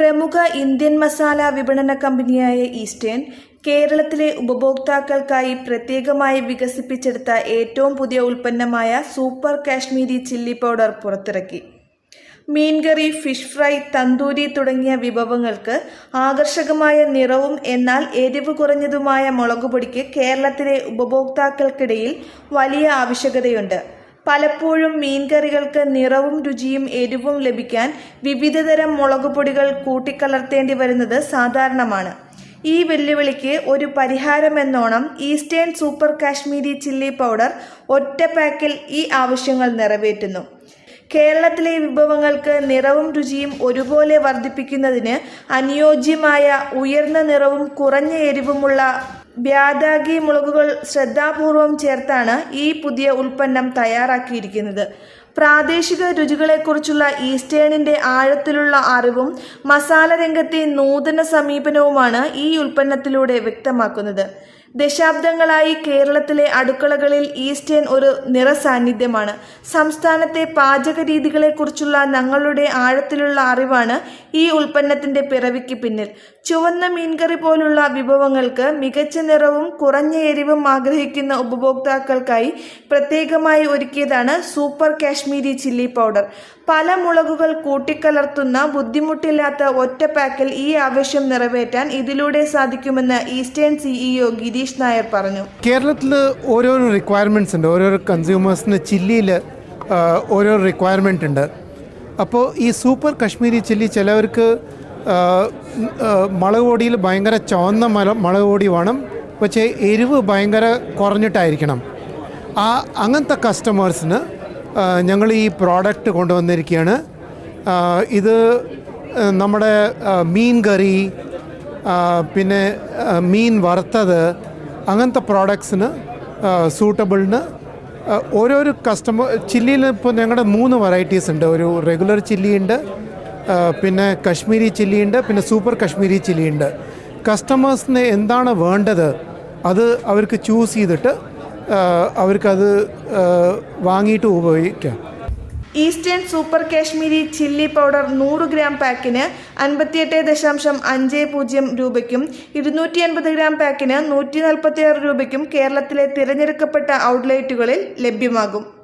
പ്രമുഖ ഇന്ത്യൻ മസാല വിപണന കമ്പനിയായ ഈസ്റ്റേൺ കേരളത്തിലെ ഉപഭോക്താക്കൾക്കായി പ്രത്യേകമായി വികസിപ്പിച്ചെടുത്ത ഏറ്റവും പുതിയ ഉൽപ്പന്നമായ സൂപ്പർ കാശ്മീരി ചില്ലി പൗഡർ പുറത്തിറക്കി. മീൻകറി ഫിഷ് ഫ്രൈ തന്തൂരി തുടങ്ങിയ വിഭവങ്ങൾക്ക് ആകർഷകമായ നിറവും എന്നാൽ എരിവ് കുറഞ്ഞതുമായ മുളകുപൊടിക്ക് കേരളത്തിലെ ഉപഭോക്താക്കൾക്കിടയിൽ വലിയ ആവശ്യകതയുണ്ട്. പലപ്പോഴും മീൻകറികൾക്ക് നിറവും രുചിയും എരിവും ലഭിക്കാൻ വിവിധതരം മുളകുപൊടികൾ കൂട്ടിക്കലർത്തേണ്ടി വരുന്നത് സാധാരണമാണ്. ഈ വെല്ലുവിളിക്ക് ഒരു പരിഹാരമെന്നോണം Eastern super Kashmiri chilli powder ഒറ്റ പാക്കിൽ ഈ ആവശ്യങ്ങൾ നിറവേറ്റുന്നു. കേരളത്തിലെ വിഭവങ്ങൾക്ക് നിറവും രുചിയും ഒരുപോലെ വർദ്ധിപ്പിക്കുന്നതിന് അനുയോജ്യമായ ഉയർന്ന നിറവും കുറഞ്ഞ എരിവുമുള്ള ബ്യാദാഗി മുളകുകൾ ശ്രദ്ധാപൂർവം ചേർത്താണ് ഈ പുതിയ ഉൽപ്പന്നം തയ്യാറാക്കിയിരിക്കുന്നത്. പ്രാദേശിക രുചികളെക്കുറിച്ചുള്ള ഈസ്റ്റേണിന്റെ ആഴത്തിലുള്ള അറിവും മസാല രംഗത്തെ നൂതന സമീപനവുമാണ് ഈ ഉൽപ്പന്നത്തിലൂടെ വ്യക്തമാക്കുന്നത്. ദശാബ്ദങ്ങളായി കേരളത്തിലെ അടുക്കളകളിൽ ഈസ്റ്റേൺ ഒരു നിറസാന്നിധ്യമാണ്. സംസ്ഥാനത്തെ പാചക രീതികളെക്കുറിച്ചുള്ള ഞങ്ങളുടെ ആഴത്തിലുള്ള അറിവാണ് ഈ ഉൽപ്പന്നത്തിന്റെ പിറവിക്ക് പിന്നിൽ. ചുവന്ന മീൻകറി പോലുള്ള വിഭവങ്ങൾക്ക് മികച്ച നിറവും കുറഞ്ഞ എരിവും ആഗ്രഹിക്കുന്ന ഉപഭോക്താക്കൾക്കായി പ്രത്യേകമായി ഒരുക്കിയതാണ് സൂപ്പർ കാശ്മീരി ചില്ലി പൗഡർ. പല മുളകുകൾ കൂട്ടിക്കലർത്തുന്ന ബുദ്ധിമുട്ടില്ലാത്ത ഒറ്റ പാക്കിൽ ഈ ആവശ്യം നിറവേറ്റാൻ ഇതിലൂടെ സാധിക്കുമെന്ന് ഈസ്റ്റേൺ സിഇഒ ഗിരീഷ് നായർ പറഞ്ഞു. കേരളത്തിൽ ഓരോരോ റിക്വയർമെന്റ്സ് ഉണ്ട്. ഓരോരോ കൺസ്യൂമേഴ്സിന് ചില്ലിയിൽ ഓരോ റിക്വയർമെന്റ് ഉണ്ട്. അപ്പോൾ ഈ സൂപ്പർ കശ്മീരി ചില്ലി ചിലവർക്ക് മുളക് പൊടിയിൽ ഭയങ്കര ചുവന്ന മല മുളക് പൊടി വേണം. പക്ഷേ എരിവ് ഭയങ്കര കുറഞ്ഞിട്ടായിരിക്കണം. ആ അങ്ങനത്തെ കസ്റ്റമേഴ്സിന് ഞങ്ങൾ ഈ പ്രോഡക്റ്റ് കൊണ്ടുവന്നിരിക്കുകയാണ്. ഇത് നമ്മുടെ മീൻ കറി പിന്നെ മീൻ വറുത്തത് അങ്ങനത്തെ പ്രോഡക്ട്സിന് സൂട്ടബിളിന് ഓരോരോ കസ്റ്റമർ ചില്ലിയിൽ ഇപ്പോൾ ഞങ്ങളുടെ മൂന്ന് വെറൈറ്റീസ് ഉണ്ട്. ഒരു റെഗുലർ ചില്ലി ഉണ്ട് പിന്നെ കശ്മീരി ചില്ലി ഉണ്ട് പിന്നെ സൂപ്പർ കശ്മീരി ചില്ലി ഉണ്ട് കസ്റ്റമേഴ്സിന് എന്താണ് വേണ്ടത് അത് അവർക്ക് ചൂസ് ചെയ്തിട്ട് അവർക്കത് വാങ്ങിയിട്ട് ഉപയോഗിക്കാം. Eastern super Kashmiri chilli powder നൂറ് ഗ്രാം പാക്കിന് അൻപത്തിയെട്ട് ദശാംശം അഞ്ച് പൂജ്യം രൂപയ്ക്കും ഇരുന്നൂറ്റി അൻപത് ഗ്രാം പാക്കിന് നൂറ്റി നാൽപ്പത്തിയാറ് രൂപയ്ക്കും കേരളത്തിലെ തിരഞ്ഞെടുക്കപ്പെട്ട ഔട്ട്ലെറ്റുകളിൽ ലഭ്യമാകും.